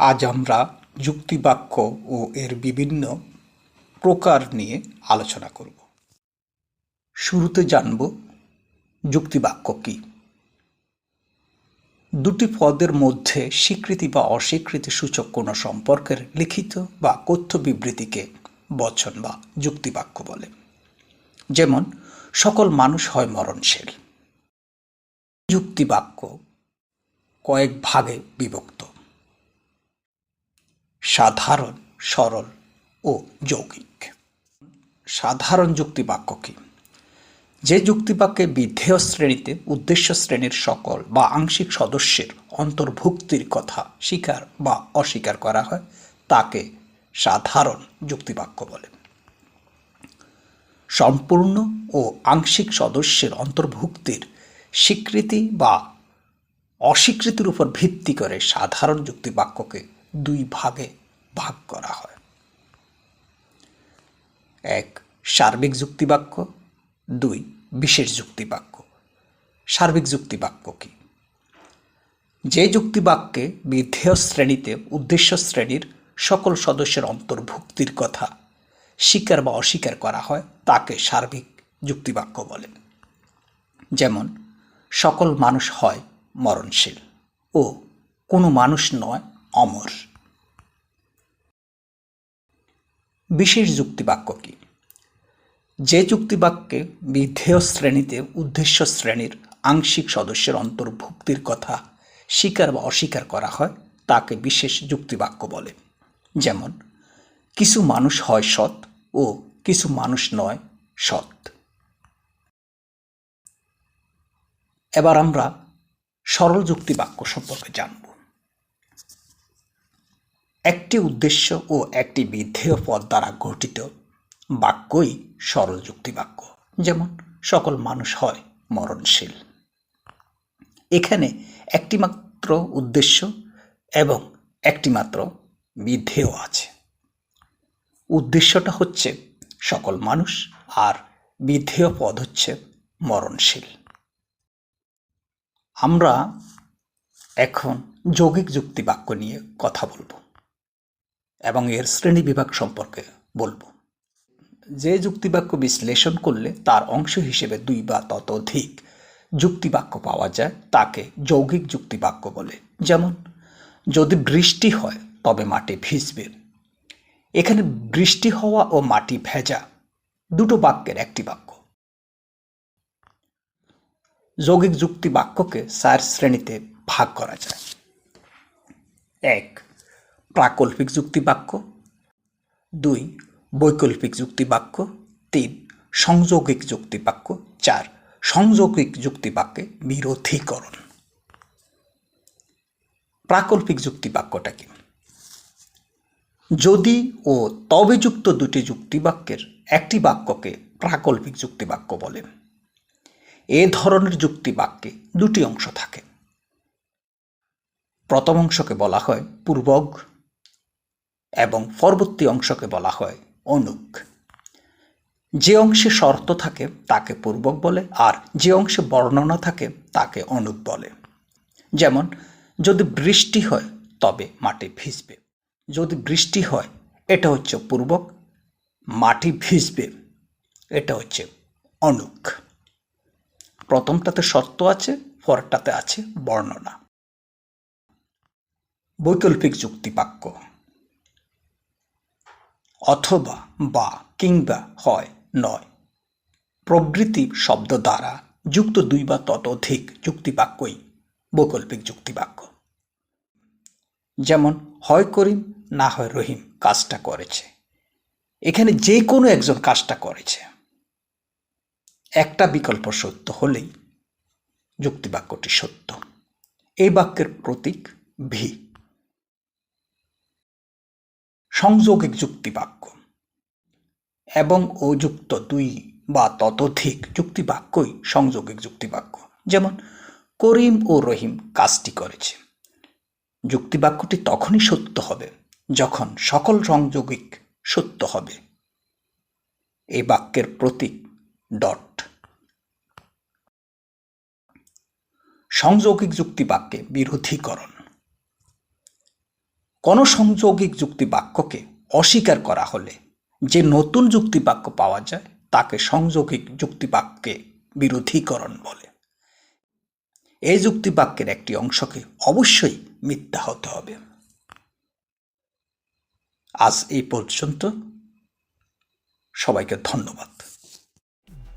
আজ আমরা যুক্তিবাক্য ও এর বিভিন্ন প্রকার নিয়ে আলোচনা করব। শুরুতে জানব যুক্তিবাক্য কী। দুটি পদের মধ্যে স্বীকৃতি বা অস্বীকৃতি সূচক কোনো সম্পর্কের লিখিত বা কথ্য বিবৃতিকে বচন বা যুক্তিবাক্য বলে। যেমন, সকল মানুষ হয় মরণশীল। যুক্তিবাক্য কয়েক ভাগে বিভক্ত। সাধারণ, সরল ও যৌগিক। সাধারণ যুক্তিবাক্য কি? যে যুক্তিবাক্যে বিধেয় শ্রেণীতে উদ্দেশ্য শ্রেণির সকল বা আংশিক সদস্যের অন্তর্ভুক্তির কথা স্বীকার বা অস্বীকার করা হয়, তাকে সাধারণ যুক্তিবাক্য বলে। সম্পূর্ণ ও আংশিক সদস্যের অন্তর্ভুক্তির স্বীকৃতি বা অস্বীকৃতির উপর ভিত্তি করে সাধারণ যুক্তিবাক্যকে দুই ভাগে ভাগ করা হয়। এক, সার্বিক যুক্তিবাক্য। দুই, বিশেষ যুক্তিবাক্য। সার্বিক যুক্তিবাক্য কি? যে যুক্তিবাক্যে বিধেয় শ্রেণীতে উদ্দেশ্য শ্রেণির সকল সদস্যের অন্তর্ভুক্তির কথা স্বীকার বা অস্বীকার করা হয়, তাকে সার্বিক যুক্তিবাক্য বলে। যেমন, সকল মানুষ হয় মরণশীল ও কোনো মানুষ নয় অমর। বিশেষ যুক্তিবাক্য কি? যে যুক্তিবাক্যে বিধেয় শ্রেণীতে উদ্দেশ্য শ্রেণির আংশিক সদস্যের অন্তর্ভুক্তির কথা স্বীকার বা অস্বীকার করা হয়, তাকে বিশেষ যুক্তিবাক্য বলে। যেমন, কিছু মানুষ হয় সৎ ও কিছু মানুষ নয় সৎ। এবার আমরা সরল যুক্তিবাক্য সম্পর্কে জানব। একটি উদ্দেশ্য ও একটি বিধেয় পদ দ্বারা গঠিত বাক্যই সরল যুক্তি বাক্য যেমন, সকল মানুষ হয় মরণশীল। এখানে একটিমাত্র উদ্দেশ্য এবং একটিমাত্র বিধেয় আছে। উদ্দেশ্যটা হচ্ছে সকল মানুষ আর বিধেয় পদ হচ্ছে মরণশীল। আমরা এখন যৌগিক যুক্তি বাক্য নিয়ে কথা বলব। এবং এর শ্রেণি বিভাগ সম্পর্কে বলব। যে যুক্তিবাক্য বিশ্লেষণ করলে তার অংশ হিসেবে দুই বা ততোধিক যুক্তিবাক্য পাওয়া যায়, তাকে যৌগিক যুক্তিবাক্য বলে। যেমন, যদি বৃষ্টি হয়, তবে মাটি ভিজবে। এখানে বৃষ্টি হওয়া ও মাটি ভেজা দুটো বাক্যের একটি বাক্য। যৌগিক যুক্তি বাক্যকে চার শ্রেণীতে ভাগ করা যায়। এক প্রাকল্পিক যুক্তি বাক্য। দুই, বৈকল্পিক যুক্তি বাক্য। তিন, সংযোগিক যুক্তি বাক্য। চার, সংযোগিক যুক্তি বাক্যে বিরোধীকরণ। প্রাকল্পিক যুক্তি বাক্যটা কি? যদি ও তবে যুক্ত দুটি যুক্তি বাক্যের একটি বাক্যকে প্রাকল্পিক যুক্তি বাক্য বলে, এ ধরনের যুক্তি বাক্যে দুটি অংশ থাকে। প্রথম অংশকে বলা হয় পূর্বক এবং পরবর্তী অংশকে বলা হয় অনুক। যে অংশে শর্ত থাকে, তাকে পূর্বক বলে, আর যে অংশে বর্ণনা থাকে, তাকে অনুক বলে। যেমন, যদি বৃষ্টি হয়, তবে মাটি ভিজবে। যদি বৃষ্টি হয়, এটা হচ্ছে পূর্বক, মাটি ভিজবে, এটা হচ্ছে অনুক। প্রথমটাতে শর্ত আছে, পরেরটাতে আছে বর্ণনা। বৈকল্পিক যুক্তিবাক্য। অথবা বা কিংবা হয় নয়। প্রবৃত্তি শব্দ দ্বারা যুক্ত দুই বা ততোধিক যুক্তিবাক্যই বৈকল্পিক যুক্তিবাক্য। যেমন, হয় করিম, না হয় রহিম, কাজটা করেছে। এখানে যে কোনো একজন কাজটা করেছে। একটা বিকল্প সত্য হলেই যুক্তিবাক্যটি সত্য। এই বাক্যের প্রতীক ভি সংযোগিক যুক্তিবাক্য। এবং অযুক্ত দুই বা ততোধিক যুক্তিবাক্যই সংযোগিক যুক্তিবাক্য। যেমন, করিম ও রহিম কাজটি করেছে। যুক্তিবাক্যটি তখনই সত্য হবে যখন সকল সংযোগিক সত্য হবে। এই বাক্যের প্রতীক ডট। সংযোগিক যুক্তিবাক্যে বিরোধীকরণ। কোনো সংযৌগিক যুক্তিবাক্যকে অস্বীকার করা হলে যে নতুন যুক্তিবাক্য পাওয়া যায়, তাকে সংযৌগিক যুক্তিবাক্যে বিরোধীকরণ বলে। এই যুক্তিবাক্যের একটি অংশকে অবশ্যই মিথ্যা হতে হবে। আজ এই পর্যন্ত। সবাইকে ধন্যবাদ।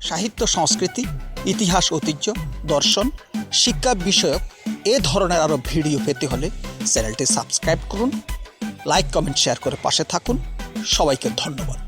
সাহিত্য, সংস্কৃতি, ইতিহাস, ঐতিহ্য, দর্শন, শিক্ষা বিষয়ক এ ধরনের আরও ভিডিও পেতে হলে চ্যানেলটি সাবস্ক্রাইব করুন, লাইক, কমেন্ট, শেয়ার করে পাশে থাকুন। সবাইকে ধন্যবাদ।